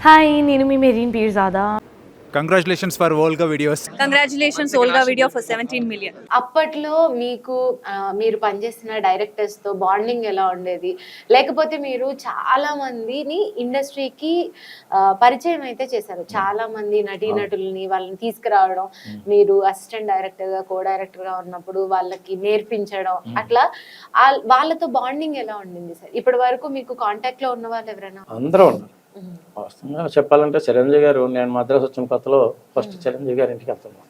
Hi నేను మీ marine Pirzada? Congratulations for world videos congratulations Volga video for seventeen million అప్పట్లో మీకు ఆ, మీరు పనిచేసిన డైరెక్టర్స్తో బాండింగ్ ఎలా ఉండేది? లేకపోతే మీరు చాలా మందిని ఇండస్ట్రీకి పరిచయం అయితే చేశారు. చాలా మంది నటీనటుల్ని వాళ్ళని తీసుకురావడం మీరు అసిస్టెంట్ డైరెక్టర్గా కో డైరెక్టర్గా ఉన్నప్పుడు వాళ్ళకి నేర్పించడం అట్లా ఆ- వాళ్ళతో బాండింగ్ ఎలా ఉండింది సార్? ఇప్పటి వరకు మీకు కాంటాక్ట్లో ఉన్న వాళ్ళు ఎవరైనా? అందరూ ఉన్నారు. వాస్తవంగా చెప్పాలంటే చిరంజీవి గారు నేను మద్రాసు వచ్చిన కొత్తలో ఫస్ట్ చిరంజీవి గారి ఇంటికి వెళ్తున్నాను.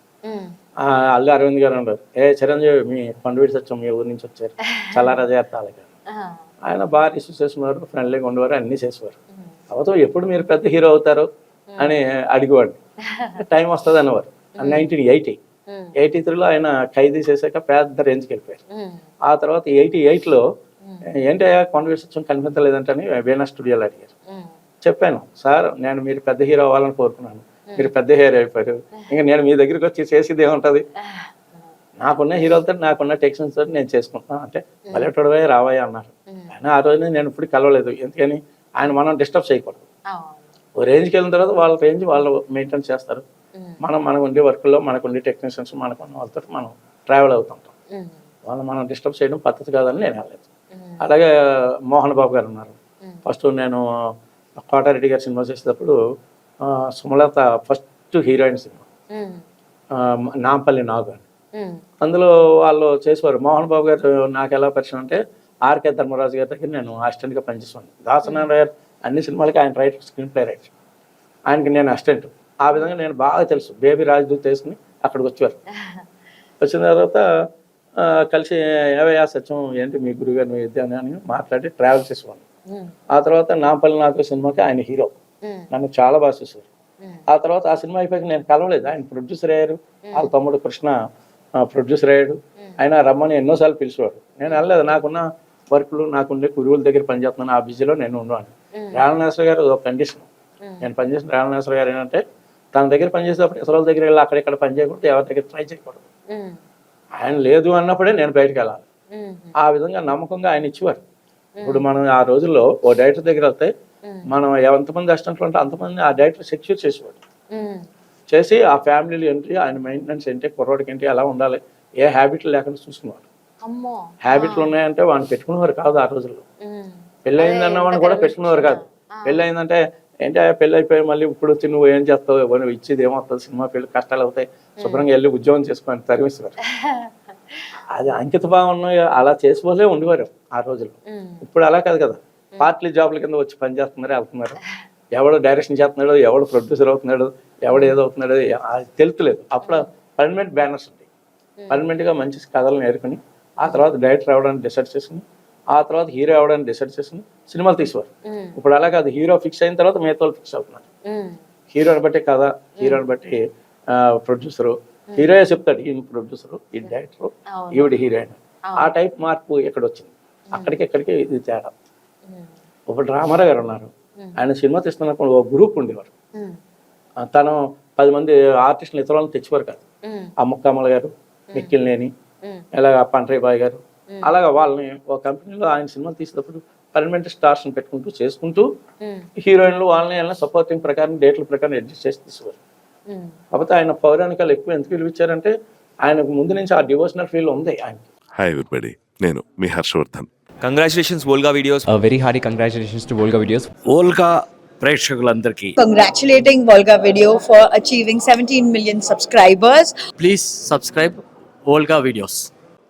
అల్లు అరవింద్ గారు ఉన్నారు ఏ చిరంజీవి మీ పండుగ వచ్చాం మీ ఊరి నుంచి వచ్చారు. చల్లారా చేస్తాలి ఆ, ఆయన బాగా రిసీవ్ చేసేవారు ఫ్రెండ్లీగా ఉండేవారు అన్నీ చేసేవారు. అవతో ఎప్పుడు మీరు పెద్ద హీరో అవుతారు అని అడిగేవాడు టైం వస్తుంది అనేవారు నైన్టీన్ ఎయిటీ. ఎయిటీ త్రీలో ఆయన ఖైదీ చేశాక పెద్ద రేంజ్కి వెళ్ళిపోయారు. ఆ తర్వాత ఎయిటీ ఎయిట్లో ఏంటయ్యా కాన్వర్సేషన్ కనిపించలేదంటని వీణా స్టూడియోలో అడిగారు. చెప్పాను సార్ నేను మీరు పెద్ద హీరో అవ్వాలని కోరుకున్నాను. మీరు పెద్ద హీరో అయిపోయారు. ఇంకా నేను మీ దగ్గరికి వచ్చి చేసేది ఏముంటుంది? నాకున్న హీరోలతో నాకున్న టెక్నిక్స్ తోటి నేను చేసుకుంటున్నాను అంటే పల్లెటూడవే రావయ్య అన్నారు. ఆయన ఆ రోజున నేను ఇప్పుడు కలవలేదు. ఎందుకని? ఆయన మనం డిస్టర్బ్ చేయకూడదు. ఓ రేంజ్కి వెళ్ళిన తర్వాత వాళ్ళ రేంజ్ వాళ్ళు మెయింటైన్ చేస్తారు. మనం మనకు ఉండే వర్క్లో మనకు ఉండే టెక్నీషియన్స్ మనకు ఉన్న వాళ్ళతో మనం ట్రావెల్ అవుతుంటాం. వాళ్ళు మనం డిస్టర్బ్ చేయడం పద్ధతి కాదని నేను వెళ్ళలేదు. అలాగే మోహన్ బాబు గారు ఉన్నారు. ఫస్ట్ నేను కోటారెడ్డి గారి సినిమా చేసేటప్పుడు Sumalatha first heroine cinema. Nampally Nagu అని. అందులో వాళ్ళు చేసేవారు మోహన్ బాబు గారు నాకు ఎలా పరిచయం అంటే ఆర్కే ధర్మరాజు గారి దగ్గర నేను అసిస్టెంట్గా పనిచేస్తాను దాసనారాయణ గారు అన్ని సినిమాలకి ఆయన రైటర్ స్క్రీన్ ప్లే రైటర్ ఆయనకి నేను అసిస్టెంట్. ఆ విధంగా నేను బాగా తెలుసు. బేబీ రాజదూత్ వేసుకుని అక్కడికి వచ్చేవారు. వచ్చిన తర్వాత కలిసి ఏవయ్యా సత్యం ఏంటి మీ గురుగారు మీ విద్య అని మాట్లాడి ట్రావెల్ చేసేవాడిని. ఆ తర్వాత నాంపల్లి నాగు సినిమాకి ఆయన హీరో. నన్ను చాలా బాగా ఉమ్, ఆ తర్వాత ఆ సినిమా అయిపోయాక నేను కలవలేదు. ఆయన ప్రొడ్యూసర్ అయ్యారు. వాళ్ళ తమ్ముడు కృష్ణ ప్రొడ్యూసర్ అయ్యాడు. ఆయన రమ్మని ఎన్నోసార్లు పిలిచేవాడు నేను వెళ్ళలేదు. నాకున్న వర్క్లు నాకుండే గురువుల దగ్గర పనిచేస్తున్నాను. ఆ బిజీలో నేను ఉన్నాను రావణేశ్వర గారు ఒక కండిషన్. నేను పనిచేసిన రావణేశ్వర గారు ఏంటంటే తన దగ్గర పనిచేసేటప్పుడు ఇతరుల దగ్గర వెళ్ళి అక్కడిక్కడ పని చేయకూడదు ఎవరి దగ్గర ట్రై చేయకూడదు. ఆయన లేదు అన్నప్పుడే నేను బయటకు వెళ్ళాలి. ఆ విధంగా నమ్మకంగా ఆయన ఇచ్చేవారు. ఇప్పుడు మనం ఆ రోజుల్లో ఓ డైరెక్టర్ దగ్గర వెళ్తే మనం ఎంతమంది అసిస్టెంట్లు ఉంటే అంతమంది ఆ డైరెక్టర్ సెక్యూర్ చేసేవాడు. చేసి ఆ ఫ్యామిలీలు ఏంటి ఆయన మెయింటెనెన్స్ ఏంటి కుర్రోడికి ఏంటి ఎలా ఉండాలి ఏ హ్యాబిట్లు లేకుండా చూసుకునేవాడు. హ్యాబిట్లు ఉన్నాయంటే వాడిని పెట్టుకునేవారు కాదు ఆ రోజుల్లో. ఉమ్, పెళ్ళి అయిందన్న వాడిని కూడా పెట్టుకునేవారు కాదు. పెళ్ళి అయిందంటే ఏంటి పెళ్ళి అయిపోయి మళ్ళీ ఇప్పుడు వచ్చి నువ్వు ఏం చేస్తావు ఇచ్చేది ఏమవుతుంది సినిమా పెళ్ళి కష్టాలు అవుతాయి శుభ్రంగా వెళ్ళి ఉద్యోగం చేసుకొని తరిమిస్తారు అది అంకిత భావం అలా చేసుకోలే ఉండేవారు ఆ రోజుల్లో. ఇప్పుడు అలా కాదు కదా. పార్టీ జాబ్ల కింద వచ్చి పని చేస్తున్నారు వెళ్తున్నారు. ఎవడు డైరెక్షన్ చేస్తున్నాడు ఎవడు ప్రొడ్యూసర్ అవుతున్నాడు ఎవడు ఏదో అవుతున్నాడు ఎ- అది తెలుతులేదు. అప్పుడు పర్మనెంట్ బ్యానర్స్ ఉంటాయి. Permanent గా మంచి కథలు నేర్చుకుని ఆ తర్వాత డైరెక్టర్ అవ్వడానికి డిసైడ్ చేసుకుని ఆ తర్వాత హీరో అవ్వడానికి డిసైడ్ చేసుకుని సినిమాలు తీసేవారు. ఇప్పుడు అలా కాదు. హీరో ఫిక్స్ అయిన తర్వాత మిగతా ఫిక్స్ అవుతున్నారు. హీరోని బట్టి కథ హీరోని బట్టి ప్రొడ్యూసరు హీరోయే చెప్తాడు? ఈయన ప్రొడ్యూసరు ఈ డైరెక్టర్. ఈవిడ హీరోయిన్. ఆ టైప్ మార్పు ఇక్కడ వచ్చింది అక్కడికి ఇక్కడికి ఇది తేడా. ఉమ్, ఇప్పుడు రామారావు గారు ఉన్నారు. ఆయన సినిమా తీస్తున్నప్పుడు ఒక గ్రూప్ ఉండేవారు. తను పది మంది ఆర్టిస్టులు ఇతరులను తెచ్చేవారు కాదు. ఉమ్, ఆ ముక్కమ్మల గారు ఉమ్, ఇలాగ పండ్రయ్య బాయ్ గారు. అలాగా వాళ్ళని ఒక కంపెనీలో ఆయన సినిమా తీసేటప్పుడు పర్మనెంట్ స్టార్స్ని పెట్టుకుంటూ చేసుకుంటూ హీరోయిన్లు వాళ్ళని సపోర్టింగ్ ప్రకారం డేట్ల ప్రకారం అడ్జస్ట్ చేసి ఉమ్. కాకపోతే ఆయన పౌరాణికాలు ఎక్కువ ఎందుకు పిలిపించారంటే ఆయనకు ముందు నుంచి ఆ డివోషనల్ ఫీల్ ఉంది ఆయనకి. హాయ్ ఎవ్రీబడి నేను మీ Harshavardhan. Congratulations Volga videos A very hearty congratulations to Volga Videos. Volga ప్రేక్షకులందరికీ. Congratulating Volga Video for achieving 17 million subscribers. Please subscribe Volga videos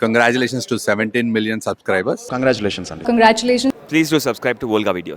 congratulations to seventeen million subscribers Congratulations, Andy. Congratulation please do subscribe to Volga videos